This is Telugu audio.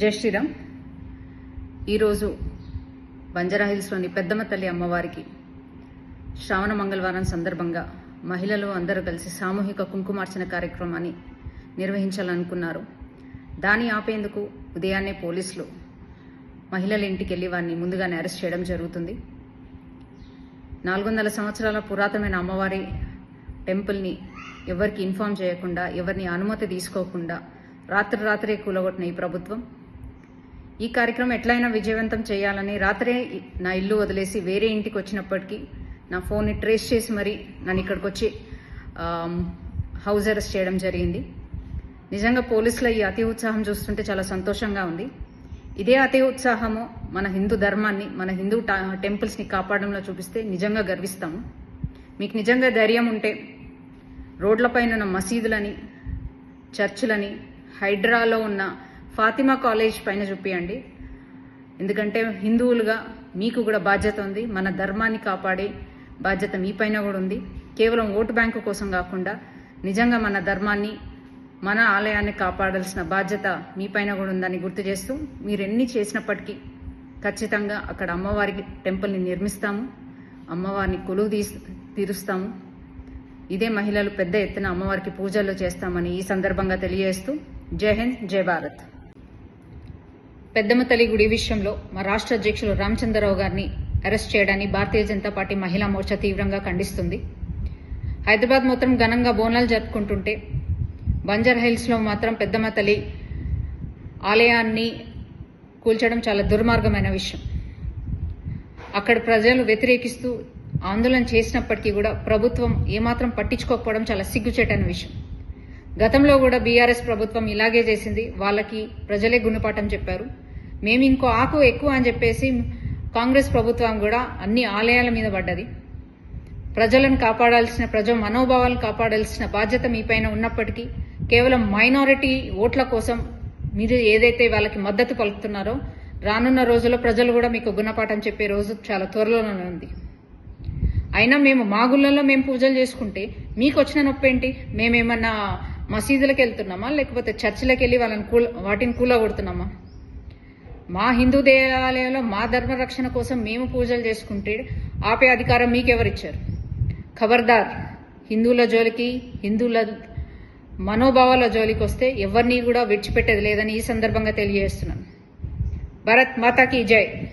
జై శ్రీరామ్. ఈరోజు బంజారా హిల్స్లోని పెద్దమ్మ తల్లి అమ్మవారికి శ్రావణ మంగళవారం సందర్భంగా మహిళలు అందరూ కలిసి సామూహిక కుంకుమార్చన కార్యక్రమాన్ని నిర్వహించాలనుకున్నారు. దాన్ని ఆపేందుకు ఉదయాన్నే పోలీసులు మహిళల ఇంటికి వెళ్ళి వారిని ముందుగానే అరెస్ట్ చేయడం జరుగుతుంది. నాలుగు వందల సంవత్సరాల పురాతనమైన అమ్మవారి టెంపుల్ని ఎవరికి ఇన్ఫార్మ్ చేయకుండా ఎవరిని అనుమతి తీసుకోకుండా రాత్రి రాత్రే కూలగొట్టిన ఈ ప్రభుత్వం ఈ కార్యక్రమం ఎట్లయినా విజయవంతం చేయాలని రాత్రే నా ఇల్లు వదిలేసి వేరే ఇంటికి వచ్చినప్పటికీ నా ఫోన్ని ట్రేస్ చేసి మరి నన్ను ఇక్కడికి వచ్చి హౌస్ అరెస్ట్ చేయడం జరిగింది. నిజంగా పోలీసుల ఈ అతి ఉత్సాహం చూస్తుంటే చాలా సంతోషంగా ఉంది. ఇదే అతి ఉత్సాహము మన హిందూ ధర్మాన్ని మన హిందూ టా- టెంపుల్స్ని కాపాడంలో చూపిస్తే నిజంగా గర్విస్తాము. మీకు నిజంగా ధైర్యం ఉంటే రోడ్లపైన ఉన్న మసీదులని చర్చిలని హైడ్రాలో ఉన్న ఫాతిమా కాలేజ్ పైన చూపియండి. ఎందుకంటే హిందువులుగా మీకు కూడా బాధ్యత ఉంది మన ధర్మాన్ని కాపాడే బాధ్యత మీ పైన కూడా ఉంది. కేవలం ఓటు బ్యాంకు కోసం కాకుండా నిజంగా మన ధర్మాన్ని మన ఆలయాన్ని కాపాడాల్సిన బాధ్యత మీ పైన కూడా ఉందని గుర్తు చేస్తూ మీరు ఎన్ని చేసినప్పటికీ ఖచ్చితంగా అక్కడ అమ్మవారికి టెంపుల్ని నిర్మిస్తాము అమ్మవారిని కొలువు తీస్ తీరుస్తాము. ఇదే మహిళలు పెద్ద ఎత్తున అమ్మవారికి పూజలు చేస్తామని ఈ సందర్భంగా తెలియజేస్తూ జై హింద్ జై భారత్. పెద్దమతలి గుడి విషయంలో మా రాష్ట్ర అధ్యక్షులు రామచంద్రరావు గారిని అరెస్ట్ చేయడాన్ని భారతీయ జనతా పార్టీ మహిళా మోర్చా తీవ్రంగా ఖండిస్తుంది. హైదరాబాద్ మొత్తం ఘనంగా బోనాలు జరుపుకుంటుంటే బంజర్ హిల్స్లో మాత్రం పెద్దమ్మ తల్లి ఆలయాన్ని కూల్చడం చాలా దుర్మార్గమైన విషయం. అక్కడ ప్రజలు వ్యతిరేకిస్తూ ఆందోళన చేసినప్పటికీ కూడా ప్రభుత్వం ఏమాత్రం పట్టించుకోకపోవడం చాలా సిగ్గుచేటైన విషయం. గతంలో కూడా బీఆర్ఎస్ ప్రభుత్వం ఇలాగే చేసింది. వాళ్ళకి ప్రజలే గుణపాఠం చెప్పారు. మేము ఇంకో ఆకు ఎక్కువ అని చెప్పేసి కాంగ్రెస్ ప్రభుత్వం కూడా అన్ని ఆలయాల మీద పడ్డది. ప్రజలను కాపాడాల్సిన ప్రజ మనోభావాలను కాపాడాల్సిన బాధ్యత మీ పైన ఉన్నప్పటికీ కేవలం మైనారిటీ ఓట్ల కోసం మీరు ఏదైతే వాళ్ళకి మద్దతు పలుకుతున్నారో రానున్న రోజుల్లో ప్రజలు కూడా మీకు గుణపాఠం చెప్పే రోజు చాలా త్వరలోనే ఉంది. అయినా మేము మా గుళ్ళల్లో మేము పూజలు చేసుకుంటే మీకు వచ్చిన నొప్పి ఏంటి? మేమేమన్నా మసీదులకు వెళ్తున్నామా? లేకపోతే చర్చిలకు వెళ్ళి వాళ్ళని కూల వాటిని కూల కొడుతున్నామా మా హిందూ దేవాలయంలో మా ధర్మ రక్షణ కోసం మేము పూజలు చేసుకుంటే ఆపే అధికారం మీకెవరిచ్చారు? ఖబర్దార్ హిందువుల జోలికి హిందువుల మనోభావాల జోలికి వస్తే ఎవరిని కూడా విడిచిపెట్టేది లేదని ఈ సందర్భంగా తెలియజేస్తున్నాను. భరత్ మాతాకి జై.